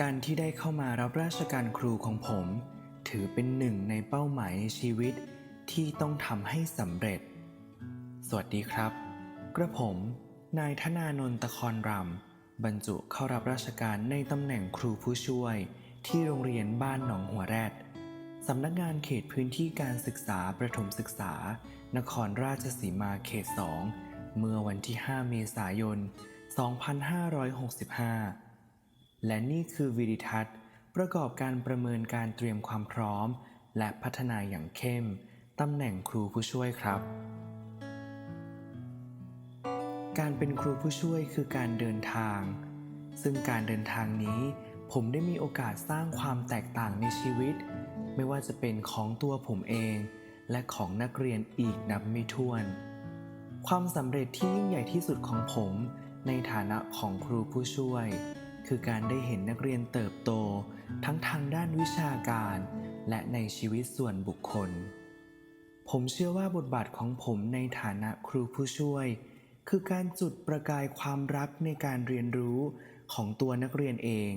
การที่ได้เข้ามารับราชการครูของผม ถือเป็นหนึ่งในเป้าหมายในชีวิตที่ต้องทำให้สำเร็จ สวัสดีครับ กระผม นายธนานนท์ตะคอนรำบรรจุเข้ารับราชการในตำแหน่งครูผู้ช่วย ที่โรงเรียนบ้านหนองหัวแรดสำนักงานเขตพื้นที่การศึกษาประถมศึกษา นครราชสีมาเขต 2 เมื่อวันที่ 5 เมษายน 2565 และนี่คือวิดิทัศน์ ประกอบการประเมินการเตรียมความพร้อม และพัฒนาอย่างเข้มตำแหน่งครูผู้ช่วยครับ การเป็นครูผู้ช่วยคือการเดินทาง ซึ่งการเดินทางนี้ ผมได้มีโอกาสสร้างความแตกต่างในชีวิต ไม่ว่าจะเป็นของตัวผมเอง และของนักเรียนอีกนับไม่ถ้วน ความสำเร็จที่ยิ่งใหญ่ที่สุดของผม ในฐานะของครูผู้ช่วย คือการได้เห็นนักเรียนเติบโตทั้งทางด้านวิชาการ และในชีวิตส่วนบุคคล ผมเชื่อว่าบทบาทของผมในฐานะครูผู้ช่วย คือการจุดประกายความรักในการเรียนรู้ของตัวนักเรียนเอง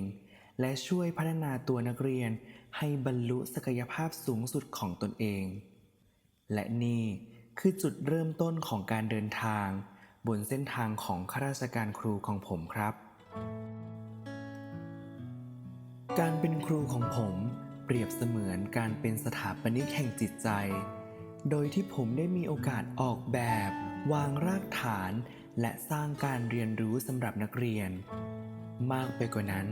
และช่วยพัฒนาตัวนักเรียนให้บรรลุศักยภาพสูงสุดของตนเอง และนี่คือจุดเริ่มต้นของการเดินทาง บนเส้นทางของข้าราชการครูของผมครับ การเป็นครูของผมเปรียบเสมือนการเป็นสถาปนิกแห่งจิตใจ โดยที่ผมได้มีโอกาสออกแบบ วางรากฐาน และสร้างการเรียนรู้สำหรับนักเรียน มากไปกว่านั้น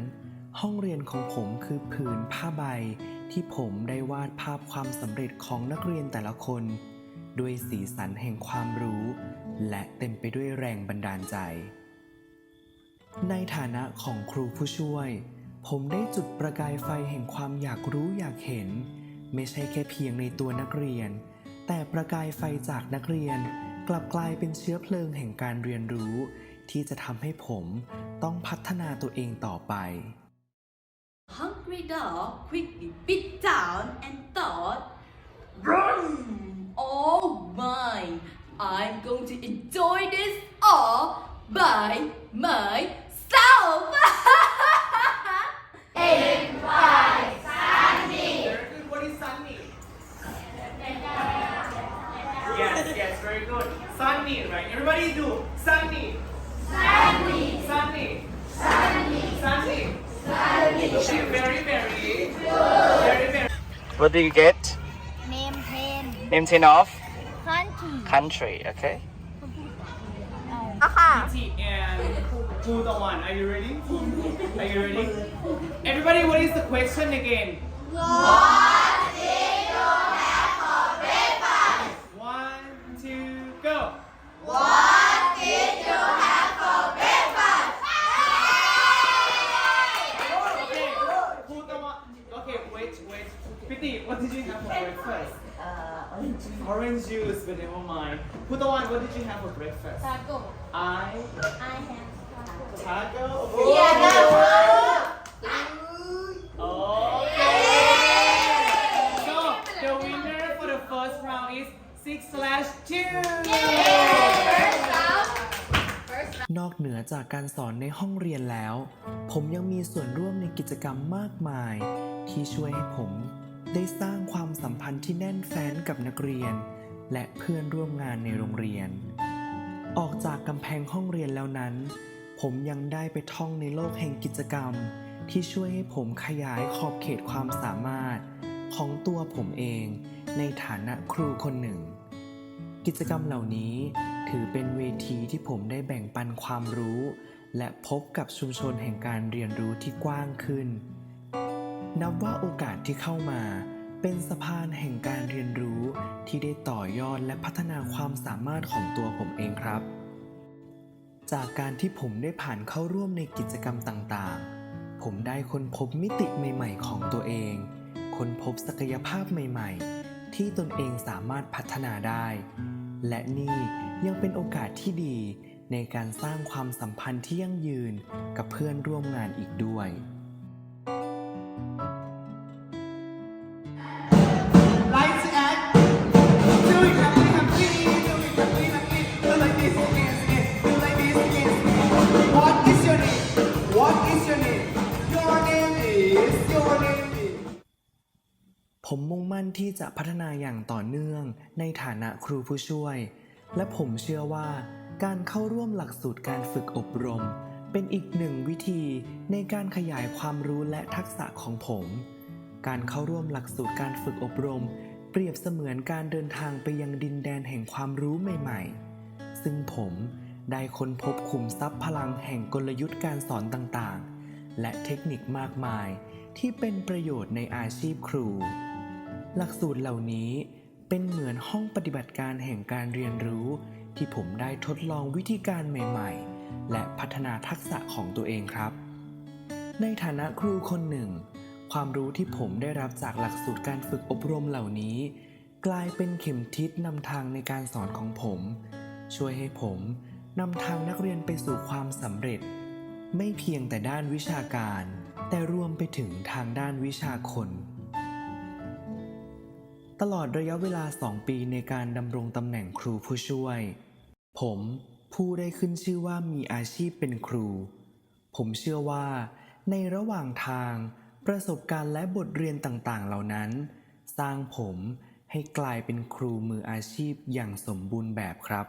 ห้องเรียนของผมคือผืนผ้าใบ ที่ผมได้วาดภาพความสำเร็จของนักเรียนแต่ละคน ด้วยสีสันแห่งความรู้ และเต็มไปด้วยแรงบันดาลใจ ในฐานะของครูผู้ช่วย ผมได้จุดประกายไฟแห่งความอยากรู้อยากเห็น ไม่ใช่แค่เพียงในตัวนักเรียน แต่ประกายไฟจากนักเรียนกลับกลายเป็นเชื้อเพลิงแห่งการเรียนรู้ ที่จะทำให้ผมต้องพัฒนาตัวเองต่อไป Hungry dog quickly bit down and thought, Vroom! Oh my! I'm going to enjoy this all by is sunny? Yes, yes, very good. Sunny, right? Everybody do. Sunny. Sunny. Sunny. Sunny. Sunny. Sunny. Very, very good. Very, very. What do you get? Name 10. Name 10 of? Country. Country, okay. And who the one? Are you ready? Are you ready? Everybody, what is the question again? Why? Breakfast? Uh, orange juice. Orange juice, but never mind. Who the one? What did you have for breakfast? taco I I have Taco? Yeah, Okay. So, the winner for the first round is 6 slash 2. นอกเหนือจากการสอนในห้องเรียนแล้ว ผมยังมีส่วนร่วมในกิจกรรมมากมาย ที่ช่วยให้ผม ได้สร้างความสัมพันธ์ที่แน่นแฟ้นกับนักเรียน และเพื่อนร่วมงานในโรงเรียน ออกจากกำแพงห้องเรียนแล้วนั้น ผมยังได้ไปท่องในโลกแห่งกิจกรรม ที่ช่วยให้ผมขยายขอบเขตความสามารถ ของตัวผมเองในฐานะครูคนหนึ่ง กิจกรรมเหล่านี้ถือเป็นเวทีที่ผมได้แบ่งปันความรู้ และพบกับชุมชนแห่งการเรียนรู้ที่กว้างขึ้น นับว่าโอกาสที่เข้ามาเป็นสะพานแห่งการเรียนรู้ที่ได้ต่อยอดและพัฒนาความสามารถของตัวผมเองครับ จากการที่ผมได้ผ่านเข้าร่วมในกิจกรรมต่างๆ ผมได้ค้นพบมิติใหม่ ๆ ของตัวเอง ค้นพบศักยภาพใหม่ ๆ ที่ตนเองสามารถพัฒนาได้ และนี่ยังเป็นโอกาสที่ดีในการสร้างความสัมพันธ์ที่ยั่งยืนกับเพื่อนร่วมงานอีกด้วย ผมมุ่งมั่นที่จะพัฒนาอย่างต่อเนื่องในฐานะครูผู้ช่วย และผมเชื่อว่า การเข้าร่วมหลักสูตรการฝึกอบรม เป็นอีกหนึ่งวิธีในการขยายความรู้และทักษะของผม การเข้าร่วมหลักสูตรการฝึกอบรม เปรียบเสมือนการเดินทางไปยังดินแดนแห่งความรู้ใหม่ ๆ ซึ่งผมได้ค้นพบขุมทรัพย์พลังแห่งกลยุทธ์การสอนต่างๆ และเทคนิคมากมายที่เป็นประโยชน์ในอาชีพครู หลักสูตรเหล่านี้เป็นเหมือนห้องปฏิบัติการแห่งการเรียนรู้ ที่ผมได้ทดลองวิธีการใหม่ ๆ และพัฒนาทักษะของตัวเองครับ ในฐานะครูคนหนึ่ง ความรู้ที่ผมได้รับจากหลักสูตรการฝึกอบรมเหล่านี้ กลายเป็นเข็มทิศนำทางในการสอนของผม ช่วยให้ผมนำทางนักเรียนไปสู่ความสำเร็จ ไม่เพียงแต่ด้านวิชาการ แต่รวมไปถึงทางด้านวิชาคน ตลอดระยะเวลา 2 ปีในการดำรงตำแหน่งครูผู้ช่วย ผมผู้ได้ขึ้นชื่อว่ามีอาชีพเป็นครู ผมเชื่อว่า ในระหว่างทาง ประสบการณ์และบทเรียนต่างๆ เหล่านั้น สร้างผมให้กลายเป็นครูมืออาชีพอย่างสมบูรณ์แบบครับ